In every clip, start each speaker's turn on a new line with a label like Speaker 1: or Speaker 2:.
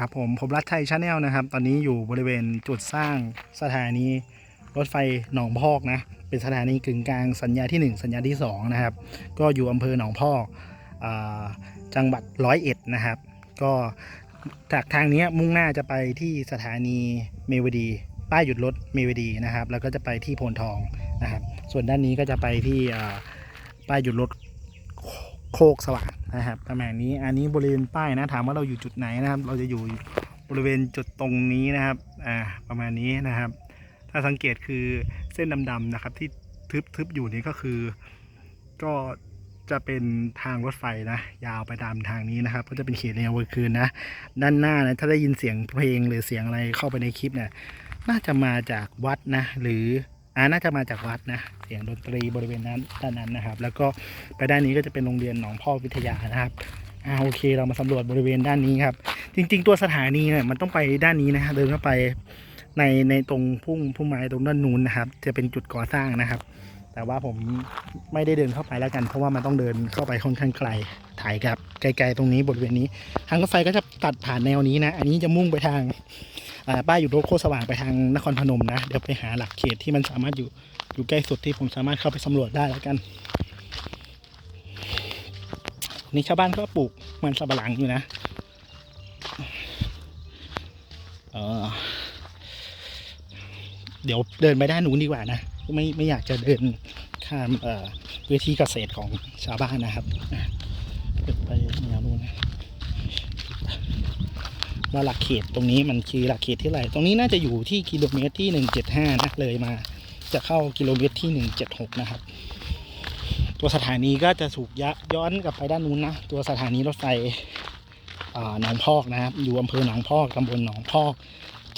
Speaker 1: ครับผมผมรัฐชัยชาแนลนะครับ ตอนนี้อยู่บริเวณจุดสร้างสถานีรถไฟหนองพอกนะ เป็นสถานีกึ่งกลางสัญญาที่ 1 สัญญาที่ 2 นะครับ ก็อยู่อำเภอหนองพอกอจังหวัดร้อยเอ็ดนะครับ ก็จากทางนี้มุ่งหน้าจะไปที่สถานีเมวดี ป้ายหยุดรถเมวดีนะครับ แล้วก็จะไปที่โพนทองนะครับ ส่วนด้านนี้ก็จะไปที่ป้ายหยุดรถ โคกสว่างนะครับประมาณนี้อันนี้บริเวณป้ายนะถามว่าเราอยู่จุดไหนนะครับ เราจะอยู่บริเวณจุดตรงนี้นะครับอ่าประมาณนี้นะครับ ถ้าสังเกตคือเส้นดำๆนะครับที่ทึบๆอยู่นี่ก็คือ ก็จะเป็นทางรถไฟนะ ยาวไปตามทางนี้นะครับ ก็จะเป็นเขตแนวกลางคืนนะ ด้านหน้านะถ้าได้ยินเสียงเพลงหรือเสียงอะไรเข้าไปในคลิปเนี่ยน่าจะมาจากวัดนะ หรือ อ่าน่าจะมาจากวัดนะ เสียงดนตรีบริเวณนั้นด้านนั้นนะครับ แล้วก็ไปด้านนี้ก็จะเป็นโรงเรียนหนองพ่อวิทยานะครับอ่าโอเคเรามาสำรวจบริเวณด้านนี้ครับ จริง ๆ ตัวสถานีเนี่ยมันต้องไปด้านนี้นะเดินเข้าไปในในตรงพุ่งพุ่มไม้ตรงด้านนู้นนะครับ จะเป็นจุดก่อสร้างนะครับ แต่ว่าผมไม่ได้เดินเข้าไปแล้วกัน เพราะว่ามันต้องเดินเข้าไปค่อนข้างไกลถ่ายครับไกลๆตรงนี้บริเวณนี้ทางรถไฟก็จะตัดผ่านแนวนี้นะ อันนี้จะมุ่งไปทาง ป้ายอยู่รถโคสว่างไปทางนครพนมนะ เดี๋ยวไปหาหลักเขตที่มันสามารถอยู่อยู่ใกล้สุดที่ผมสามารถเข้าไปสำรวจได้แล้วกัน นี่ชาวบ้านก็ปลูกมันสับปะหลังอยู่นะเออเดี๋ยวเดินไปด้านนู้นดีกว่านะไม่ไม่อยากจะเดินข้ามเอ่อพื้นที่เกษตรของชาวบ้านนะครับเดินไปแนวนู้นนะ ว่าหลักเขตตรงนี้มันคือหลักเขตที่ไหนตรงนี้น่าจะอยู่ที่กิโลเมตรที่ 175นะเลยมา จะเข้ากิโลเมตรที่ 176 นะครับ ตัวสถานีก็จะถูกยะย้อนกลับไปด้านนู้นนะ ตัวสถานีรถไฟหนองพอกนะครับ อยู่อำเภอหนองพอกตำบลหนองพอก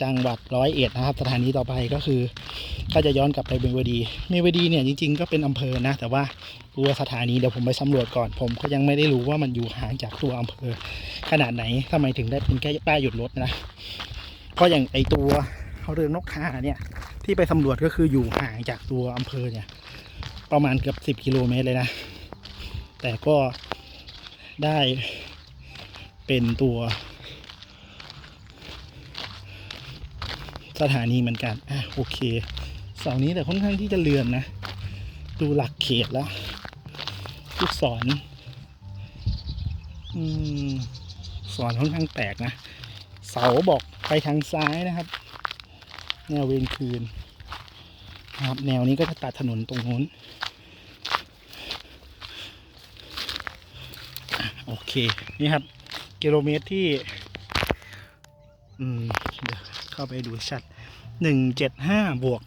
Speaker 1: จังหวัดร้อยเอ็ดนะครับ สถานีต่อไปก็คือ ก็จะย้อนกลับไปเมวดีเมวดีเนี่ยจริงๆ ก็เป็นอำเภอนะ แต่ว่าตัวสถานีเดี๋ยวผมไปสำรวจก่อน ผมก็ยังไม่ได้รู้ว่ามันอยู่ห่างจากตัวอำเภอ ขนาดไหนทำไมถึงได้เป็นแค่ป้ายหยุดรถนะ เพราะอย่างไอตัวเรือนกข่าเนี่ยที่ไปสำรวจก็คืออยู่ห่างจากตัวอำเภอเนี่ย ประมาณเกือบสิบกิโลเมตรเลยนะ แต่ก็ได้เป็นตัว สถานีเหมือนกัน อะโอเค เสานี้แต่ค่อนข้างที่จะเลือนนะ ดูหลักเขตแล้วลูกศรอืมสอนค่อนข้างแตกนะ เสาบอกไปทางซ้ายนะครับ แนวเวรคืนนะครับ แนวนี้ก็จะตัดถนนตรงนู้นโอเค นี่ครับ กิโลเมตรที่ อืมเดี๋ยว เข้าไปดูชัดหนึ่งเจ็ดห้าบวก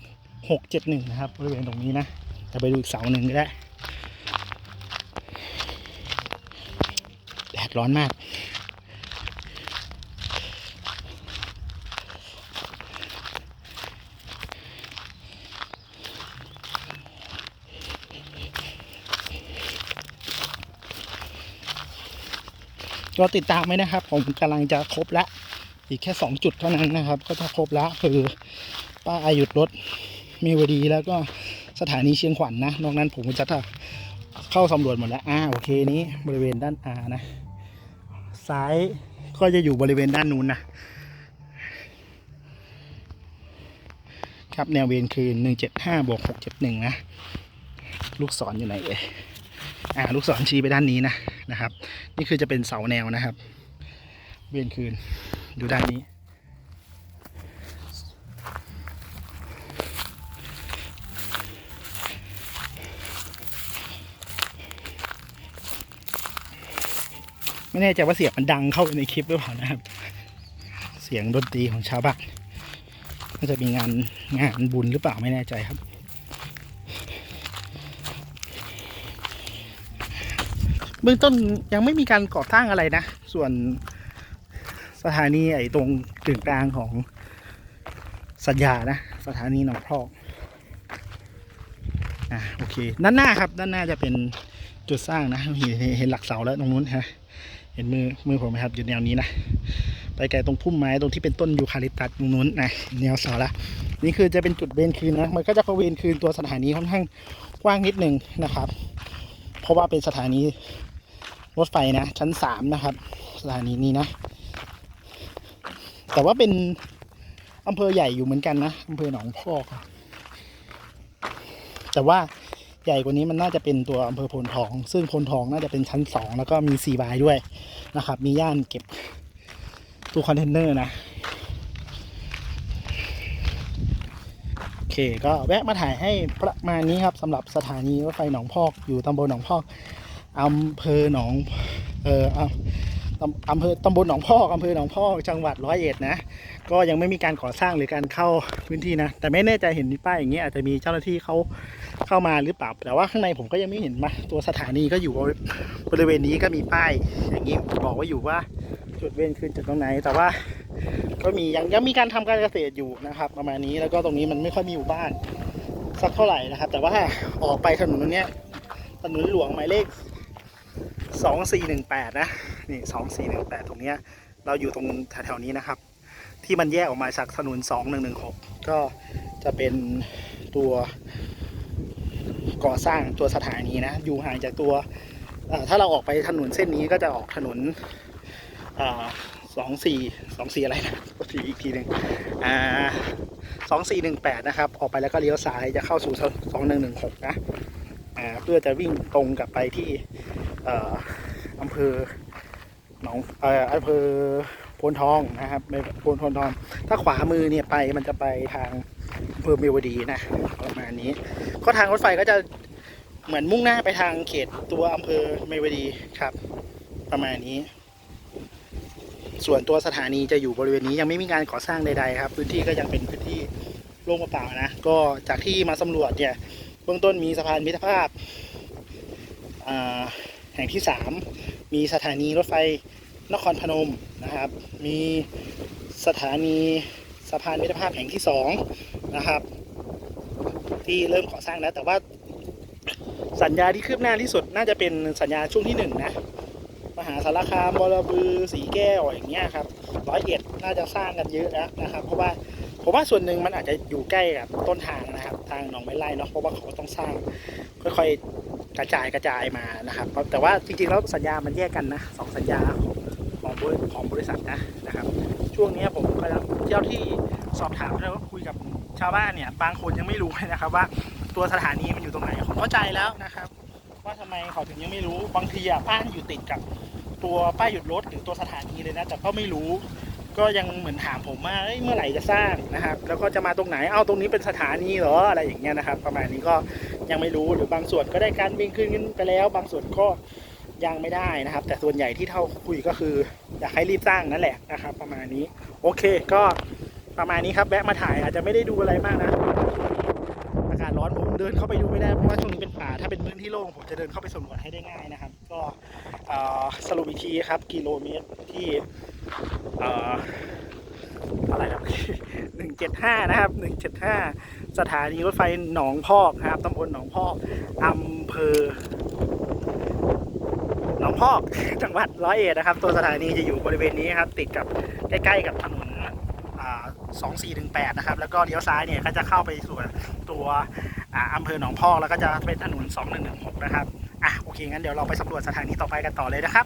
Speaker 1: หกเจ็ดหนึ่งนะครับบริเวณตรงนี้นะจะไปดูอีกเสาหนึ่งก็ได้แดดร้อนมาก ก็ติดตามไว้นะครับ ผมกำลังจะครบและ อีกแค่ 2 จุดเท่านั้นนะครับ ก็จะครบละคือป้ายหยุดรถมีวดีแล้วก็สถานีเชียงขวัญนนะนอกนั้นผมจะเข้าสำรวจหมดแล้วอ่าโอเคนี้บริเวณด้านอานะ ซ้ายก็จะอยู่บริเวณด้านนู้นนะครับแนวเวรคือ175บวก671 นะ ลูกศรอยู่ไหนเอ่ยอ่าลูกศรชี้ไปด้านนี้นะนะครับ นี่คือจะเป็นเสาแนวนะครับ เวียนคืน อยู่ด้านนี้ ไม่แน่ใจว่าเสียงมันดังเข้าไปในคลิปหรือเปล่านะครับ เสียงดนตรีของชาวบ้านน่าจะมีงานงานบุญหรือเปล่าไม่แน่ใจครับเบื้องต้นยังไม่มีการก่อสร้างอะไรนะ ส่วน สถานีไอ้ตรงกึ่งกลางของสัญญานะ สถานีหนองพอกอะโอเคด้านหน้าครับด้านหน้าจะเป็นจุดสร้างนะเห็นเห็นหลักเสาแล้วตรงนู้นฮะเห็นมือมือผมไหมครับอยู่แนวนี้นะไปไกลตรงพุ่มไม้ตรงที่เป็นต้นยูคาลิปตัสตรงนู้นนะแนวเสาละนี่คือจะเป็นจุดเวนคืนนะมันก็จะเวนคืนตัวสถานีค่อนข้างกว้างนิดหนึ่งนะครับ เพราะว่าเป็นสถานีรถไฟนะ ชั้นสามนะครับ สถานีนี้นะ แต่ว่าเป็นอำเภอใหญ่อยู่เหมือนกันนะอำเภอหนองพอกแต่ว่าใหญ่กว่านี้มันน่าจะเป็นตัวอำเภอโพนทอง ซึ่งโพนทองน่าจะเป็นชั้นสองแล้วก็มีซีบายด้วยนะครับ มีย่านเก็บตู้คอนเทนเนอร์นะ โอเคก็แวะมาถ่ายให้ประมาณนี้ครับสำหรับสถานีรถไฟหนองพอกอยู่ตำบลหนองพอกอำเภอหนอง เออ อำเภอตำบลหนองพอกอำเภอหนองพอกจังหวัดร้อยเอ็ดนะ ก็ยังไม่มีการก่อสร้างหรือการเข้าพื้นที่นะ แต่ไม่แน่ใจเห็นมีป้ายอย่างเงี้ยอาจจะมีเจ้าหน้าที่เขาเข้ามาหรือเปล่า แต่ว่าข้างในผมก็ยังไม่เห็นมา ตัวสถานีก็อยู่บริเวณนี้ก็มีป้าย อย่างนี้บอกว่าอยู่ว่าจุดเว้นขึ้นจากตรงไหน แต่ว่าก็มียังยังมีการทำการเกษตรอยู่นะครับ ประมาณนี้แล้วก็ตรงนี้มันไม่ค่อยมีหมู่บ้าน สักเท่าไหร่นะครับ แต่ว่าออกไปถนนตรงเนี้ยถนนหลวงหมายเลขสองสี่หนึ่งแปดนะ นี่สองสี่หนึ่งแปดตรงเนี้ยเราอยู่ตรงแถวๆนี้นะครับ ที่มันแยกออกมาจากถนนสองหนึ่งหนึ่งหกก็จะเป็นตัวก่อสร้างตัวสถานีนะ อยู่ห่างจากตัวถ้าเราออกไปถนนเส้นนี้ก็จะออกถนนสองสี่สองสี่อะไรนะทีอีกทีหนึ่งอ่าสองสี่หนึ่งแปดนะครับ ออกไปแล้วก็เลี้ยวซ้ายจะเข้าสู่สองหนึ่งหนึ่งหกนะอ่าเพื่อจะวิ่งตรงกลับไปที่เอ่ออำเภอ หนองเอ่ออำเภอโพนทองนะครับในโพนโพนทอง ถ้าขวามือเนี่ยไปมันจะไปทางอำเภอเมียวดีนะประมาณนี้ ก็ทางรถไฟก็จะเหมือนมุ่งหน้าไปทางเขตตัวอำเภอเมียวดีครับ ประมาณนี้ ส่วนตัวสถานีจะอยู่บริเวณนี้ยังไม่มีการก่อสร้างใดๆครับ พื้นที่ก็ยังเป็นพื้นที่โล่งเปล่าๆนะก็จากที่มาสำรวจเนี่ยเบื้องต้นมีสะพานมิตรภาพแห่งที่สาม มีสถานีรถไฟนครพนมนะครับ มีสถานีสะพานมิตรภาพแห่งที่สองนะครับ ที่เริ่มก่อสร้างแล้วแต่ว่าสัญญาที่คืบหน้าที่สุดน่าจะเป็นสัญญาช่วงที่หนึ่งนะมหาสารคามบรบือสีแก้วอย่างเงี้ยครับร้อยเอ็ดน่าจะสร้างกันเยอะแล้วนะครับ เพราะว่าผมว่าส่วนหนึ่งมันอาจจะอยู่ใกล้กับต้นทาง นะครับทางหนองไม้ไล่เนาะเพราะว่าเขาก็ต้องสร้างค่อยๆกระจายกระจายมานะครับ แต่ว่าจริงๆแล้วสัญญามันแยกกันนะสองสัญญาของบริของบริษัทนะนะครับ ช่วงนี้ผมกำลังเจ้าที่สอบถามแล้วก็คุยกับชาวบ้านเนี่ยบางคนยังไม่รู้เลยนะครับว่าตัวสถานีมันอยู่ตรงไหนผมเข้าใจแล้วนะครับ ว่าทำไมเขาถึงยังไม่รู้บางทีอะป้ายอยู่ติดกับตัวป้ายหยุดรถหรือตัวสถานีเลยนะแต่ก็ไม่รู้ ก็ยังเหมือนถามผมว่าเมื่อไหร่จะสร้างนะครับ แล้วก็จะมาตรงไหนเอ้าตรงนี้เป็นสถานีเหรออะไรอย่างเงี้ยนะครับ ประมาณนี้ก็ยังไม่รู้หรือบางส่วนก็ได้การบินขึ้นไปแล้ว บางส่วนก็ยังไม่ได้นะครับ แต่ส่วนใหญ่ที่เท่าคุยก็คืออยากให้รีบสร้างนั่นแหละนะครับ ประมาณนี้ โอเคก็ประมาณนี้ครับแวะมาถ่ายอาจจะไม่ได้ดูอะไรมากนะอากาศร้อนผมเดินเข้าไปดูไม่ได้เพราะว่าช่วงนี้เป็นป่าถ้าเป็นพื้นที่โล่งผมจะเดินเข้าไปสำรวจให้ได้ง่ายนะครับ ก็สรุปอีกทีครับกิโลเมตรที่ อะไรครับหนึ่งเจ็ดห้านะครับหนึ่งเจ็ดห้าสถานีรถไฟหนองพอกนะครับตำบลหนองพอกอำเภอหนองพอกจังหวัดร้อยเอ็ดนะครับ ตัวสถานีจะอยู่บริเวณนี้ครับ ติดกับใกล้ๆกับถนนสองสี่ถึงแปดนะครับ แล้วก็เลี้ยวซ้ายเนี่ยก็จะเข้าไปสู่ตัวอ่าอำเภอหนองพอกแล้วก็จะเป็นถนนสองหนึ่งหนึ่งหกนะครับอะโอเคงั้นเดี๋ยวเราไปสำรวจสถานีต่อไปกันต่อเลยนะครับ